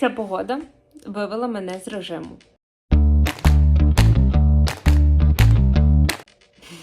Ця погода вивела мене з режиму.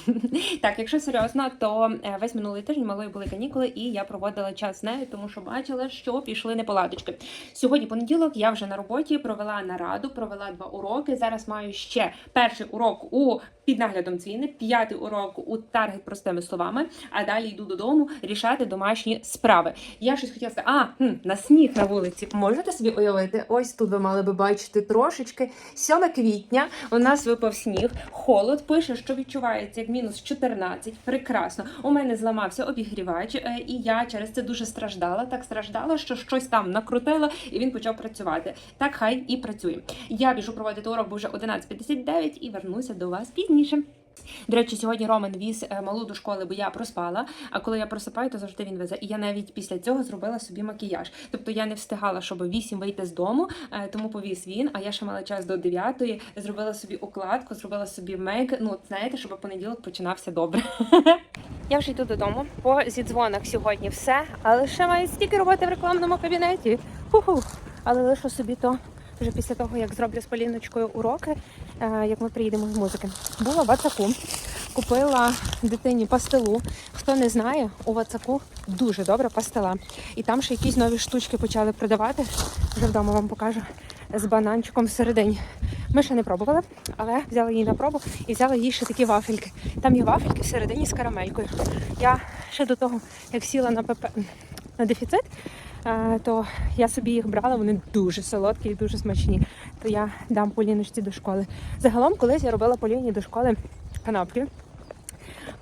Так, якщо серйозно, то е, весь минулий тиждень малої були канікули, і я проводила час з нею, тому що бачила, що пішли неполадочки. Сьогодні понеділок, я вже на роботі провела нараду, провела два уроки. Зараз маю ще перший урок у під наглядом Цвіни, п'ятий урок у таргет простими словами. А далі йду додому рішати домашні справи. Я щось хотіла сказати, а хм, на сніг на вулиці. Можете собі уявити? Ось тут ви мали би бачити трошечки. 7 квітня у нас випав сніг, холод. Пише, що відчувається як мінус 14. Прекрасно. У мене зламався обігрівач, е, і я через це дуже страждала. Так страждала, що щось там накрутила, і він почав працювати. Так хай і працює. Я біжу проводити урок, бо вже 11.59 і вернуся до вас пізніше. До речі, сьогодні Роман віз е, малу до школи, бо я проспала. А коли я просипаю, то завжди він везе. І я навіть після цього зробила собі макіяж. Тобто я не встигала, щоб 8 вийти з дому, е, тому повіз він. А я ще мала час до 9, зробила собі укладку, зробила собі мейк. Ну, знаєте, щоб понеділок починався добре. Я вже йду додому. По зідзвонах сьогодні все, але ще маю стільки роботи в рекламному кабінеті. Ху-ху. Але лишу собі то вже після того, як зроблю з Поліночкою уроки, е, як ми приїдемо з музики. Була в Ацаку, купила дитині пастилу. Хто не знає, у Вацаку дуже добра пастила. І там ще якісь нові штучки почали продавати. Вже вдома вам покажу з бананчиком всередині. Ми ще не пробували, але взяли її на пробу і взяли їй ще такі вафельки. Там є вафельки всередині з карамелькою. Я ще до того, як сіла на ПП на дефіцит, то я собі їх брала, вони дуже солодкі і дуже смачні. То я дам Поліночці до школи. Загалом, колись я робила Поліні до школи канапки.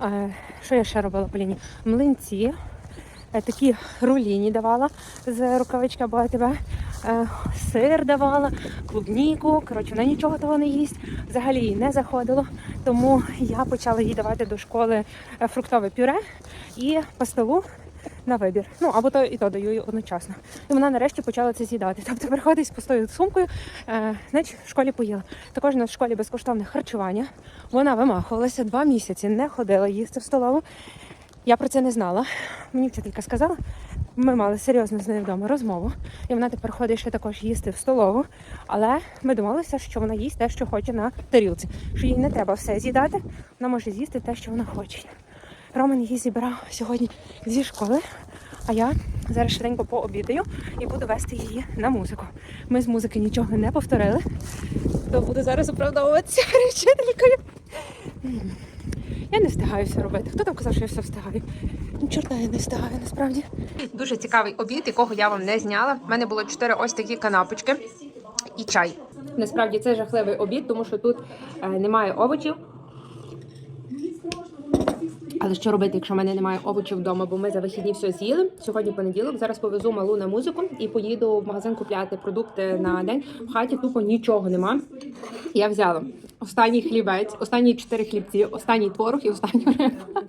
Е, Що я ще робила Поліні? Млинці. е, Такі руліні давала з рукавички або тебе. Сир давала, клубніку. Коротше, вона нічого того не їсть. Взагалі їй не заходило. Тому я почала їй давати до школи е, фруктове пюре і пастилу на вибір. Ну або то і то даю одночасно. І вона нарешті почала це з'їдати. Тобто приходить з пустою сумкою, е, значить в школі поїла. Також в школі безкоштовне харчування. Вона вимахувалася два місяці, не ходила їсти в столову. Я про це не знала. Мені вчителька сказала. Ми мали серйозну з нею вдома розмову, і вона тепер ходить ще також їсти в столову. Але ми домовилися, що вона їсть те, що хоче на тарілці. Що їй не треба все з'їдати, вона може з'їсти те, що вона хоче. Роман її зібрав сьогодні зі школи, а я зараз швиденько пообідаю і буду вести її на музику. Ми з музики нічого не повторили, то буду зараз оправдовуватися перед вчителькою. Я не встигаю все робити. Хто там казав, що я все встигаю? Чорта я не встигаю насправді. Дуже цікавий обід, якого я вам не зняла. У мене було чотири ось такі канапочки і чай. Насправді це жахливий обід, тому що тут е, немає овочів. Але що робити, якщо в мене немає овочів вдома, бо ми за вихідні все з'їли. Сьогодні понеділок. Зараз повезу малу на музику і поїду в магазин купляти продукти на день. В хаті тупо нічого нема. Я взяла останній хлібець, останні чотири хлібці, останній творог і останню рибу.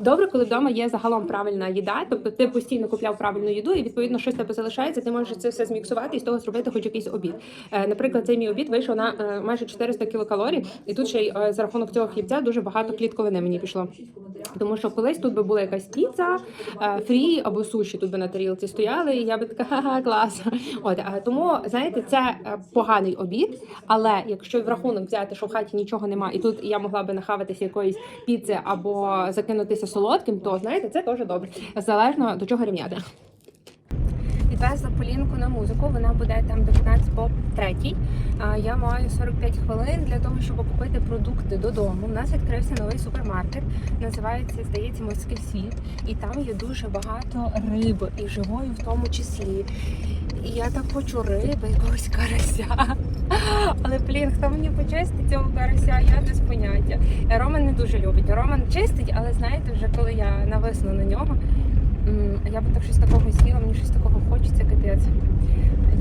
Добре, коли вдома є загалом правильна їда, тобто ти постійно купляв правильну їду, і відповідно щось тебе залишається. Ти можеш це все зміксувати і з того зробити хоч якийсь обід. Е, Наприклад, цей мій обід вийшов на е, майже 400 кілокалорій, і тут ще й е, за рахунок цього хлібця дуже багато клітковини мені пішло. Тому що колись тут би була якась піца, е, фрі або суші тут би на тарілці стояли, і я би така ха-ха, клас. От е, тому знаєте, це е, поганий обід. Але якщо в рахунок взяти, що в хаті нічого нема, і тут я могла би нахаватися якоїсь піци або закинутися солодким, то знаєте, це теж добре. Залежно до чого рівняти. Відвезла Полінку на музику, вона буде там до 15 по 3. Я маю 45 хвилин для того, щоб купити продукти додому. У нас відкрився новий супермаркет, називається, здається, морський світ. І там є дуже багато риби, і живої в тому числі. І я так хочу риби, якогось карася. Але блін, хто мені почистить цього карася, я без поняття. Роман не дуже любить. Роман чистить, але знаєте, вже коли я нависну на нього. Я би так щось такого з'їла, мені щось такого хочеться, капець.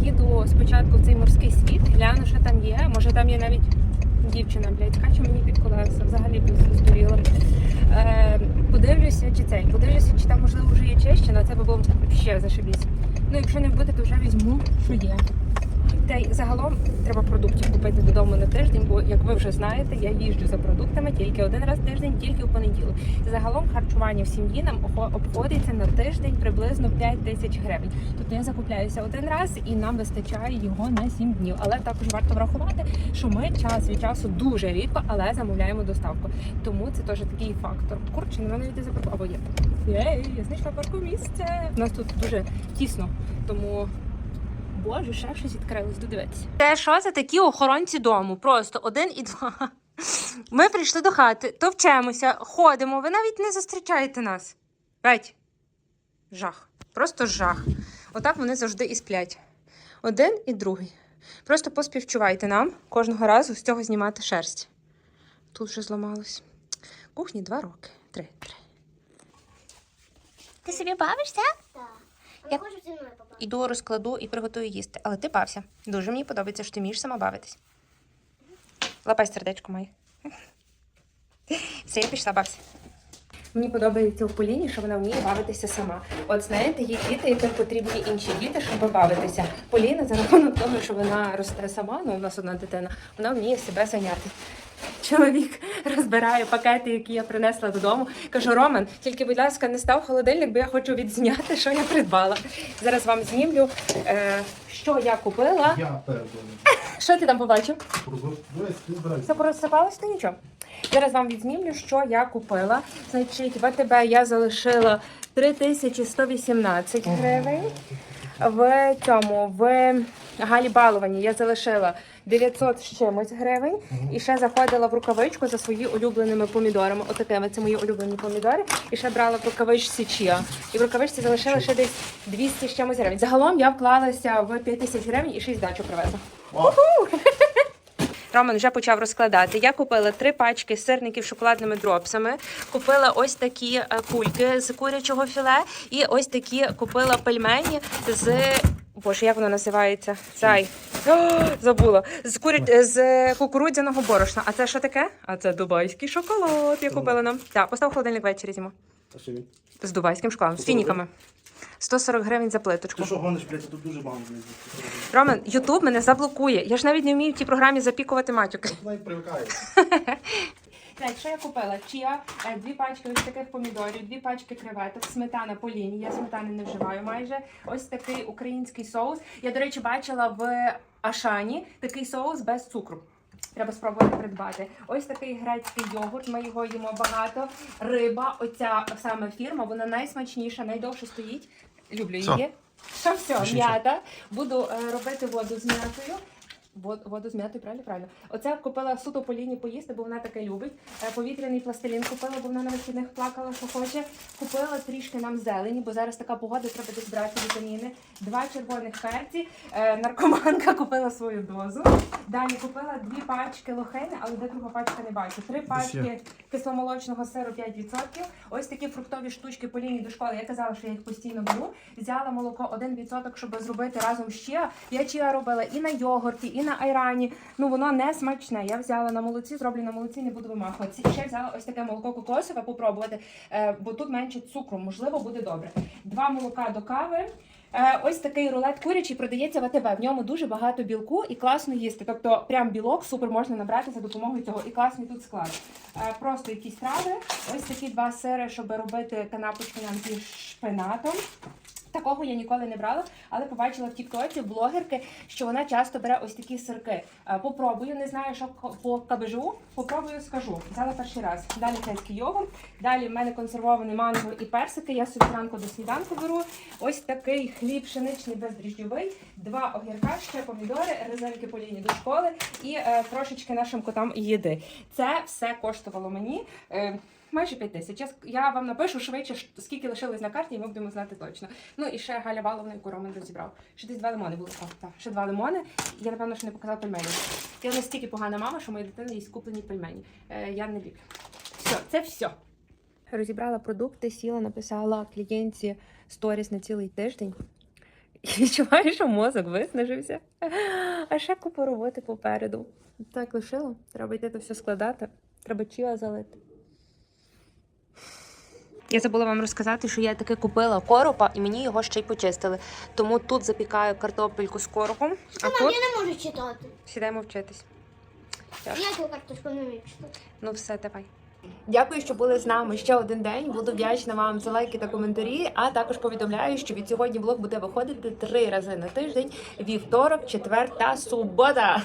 Їду спочатку в цей морський світ, гляну, що там є. Може там є навіть дівчина, блядь, качу мені під колеса, взагалі б здуріла. Е, подивлюся, чи цей, подивлюся, чи там можливо вже є чещина, це би було ще зашибісь. Ну, якщо не буде, то вже візьму, що є. Та загалом треба продуктів купити додому на тиждень, бо як ви вже знаєте, я їжджу за продуктами тільки один раз в тиждень, тільки в понеділок. Загалом харчування в сім'ї нам обходиться на тиждень приблизно 5 тисяч гривень. Тобто я закупляюся один раз і нам вистачає його на 7 днів. Але також варто врахувати, що ми час від часу дуже рідко, але замовляємо доставку. Тому це теж такий фактор. Курче, не йти за парку. Або є. Єй, я знайшла парку місце. У нас тут дуже тісно, тому. Боже, ще щось відкрилось, додивитися. Це що це такі охоронці дому? Просто один і два. Ми прийшли до хати, товчемося, ходимо. Ви навіть не зустрічаєте нас. П'ять. Жах. Просто жах. Отак вони завжди і сплять. Один і другий. Просто поспівчувайте нам кожного разу з цього знімати шерсть. Тут вже зламалось. Кухні два роки. Три. Три. Ти собі бавишся? Так. Я- зі мною попасти. Іду розкладу і приготую їсти. Але ти бався. Дуже мені подобається, що ти вмієш сама бавитись. Лапай сердечко моє. Все, я пішла бався. Мені подобається у Поліні, що вона вміє бавитися сама. От знаєте, є діти, яким потрібні інші діти, щоб бавитися. Поліна за рахунок того, що вона росте сама, ну у нас одна дитина, вона вміє себе зайняти. Чоловік розбирає пакети, які я принесла додому. Кажу, Роман, тільки, будь ласка, не став холодильник, бо я хочу відзняти, що я придбала. Зараз вам знімлю, е, що я купила. Я передаю. Що ти там побачив? Все порозсипалось, то нічого. Зараз вам відзнімлю, що я купила. Значить, в АТБ я залишила 3118 гривень. В цьому в Галі Баловані я залишила 900 з чимось гривень. І ще заходила в рукавичку за свої улюбленими помідорами. Отакими це мої улюблені помідори. І ще брала в рукавичці чия. І в рукавичці залишила ще десь 200 з чимось гривень. Загалом я вклалася в 5000 гривень і 6 дачу привезла. Роман вже почав розкладати. Я купила три пачки сирників з шоколадними дропсами. Купила ось такі е, кульки з курячого філе, і ось такі купила пельмені з. Боже, як воно називається? Цай. О, забула. З куря... з кукурудзяного борошна. А це що таке? А це дубайський шоколад. Я купила нам. Так, постав холодильник ввечері зиму. а що він? З дубайським шоколадом, з фініками. 140 гривень за плиточку. Ти що гониш, блядь, тут дуже мало. Роман, Ютуб мене заблокує. Я ж навіть не вмію в тій програмі запікувати матюки. Навіть привикає. Так, що я купила? Чия, е, дві пачки ось таких помідорів, дві пачки креветок, сметана по лінії. Я сметани не вживаю майже. Ось такий український соус. Я, до речі, бачила в Ашані такий соус без цукру. Треба спробувати придбати. Ось такий грецький йогурт. Ми його їмо багато. Риба, оця саме фірма, вона найсмачніша, найдовше стоїть. Люблю її. Що все, м'ята. Буду е, робити воду з м'ятою. Вод- Воду з м'ятою, правильно? Правильно. Оце купила суто по лінії поїсти, бо вона таке любить. Е, Повітряний пластилін купила, бо вона на вихідних плакала, що хоче. Купила трішки нам зелені, бо зараз така погода, треба десь брати вітаміни. Два червоних перці. Е, Наркоманка купила свою дозу. Далі купила дві пачки лохини, але де друга пачка не бачу. Три пачки кисломолочного сиру 5%. Ось такі фруктові штучки по лінії до школи. Я казала, що я їх постійно беру. Взяла молоко 1%, щоб зробити разом чия. Я чия робила і на йогурті, і на айрані. Ну воно не смачне. Я взяла на молоці, зроблю на молоці, не буду вимахуватися. Ще взяла ось таке молоко кокосове попробувати, е, бо тут менше цукру, можливо, буде добре. Два молока до кави. Е, Ось такий рулет курячий продається в АТБ. В ньому дуже багато білку і класно їсти. Тобто, прям білок супер можна набрати за допомогою цього. І класний тут склад. Е, Просто якісь трави. Ось такі два сири, щоб робити канапочки нам зі шпинатом. Такого я ніколи не брала, але побачила в Тіктоці блогерки, що вона часто бере ось такі сирки. Е, Попробую, не знаю, що по кабежу. Попробую, скажу. Взяла перший раз. Далі цейський йогурт. Далі в мене консервований манго і персики. Я собі зранку до сніданку беру. Ось такий хліб пшеничний бездріжджовий, два огірка, ще помідори, резинки по лінії до школи і е, трошечки нашим котам їди. Це все коштувало мені. Е, Майже 5 тисяч. Я, я вам напишу швидше, скільки лишилось на карті, і ми будемо знати точно. Ну і ще Галя Баловна, яку Роман розібрав. Ще десь два лимони були. О, так, ще два лимони. Я напевно ще не показала пельмені. Я настільки погана мама, що моя дитина їсть куплені пельмені. Е, я не люблю. Все, це все. Розібрала продукти, сіла, написала клієнтці сторіс на цілий тиждень. І відчуваю, що мозок виснажився. А ще купу роботи попереду. Так лишила. Треба йти то все складати. Треба чіла залити. Я забула вам розказати, що я таки купила коропа і мені його ще й почистили. Тому тут запікаю картопельку з коропом, а Мам, тут я не можу читати. сідаємо вчитись. Я цю картошку не вмію читати. Ну все, давай. Дякую, що були з нами ще один день. Буду вдячна вам за лайки та коментарі. А також повідомляю, що від сьогодні влог буде виходити три рази на тиждень: вівторок, четвер та субота.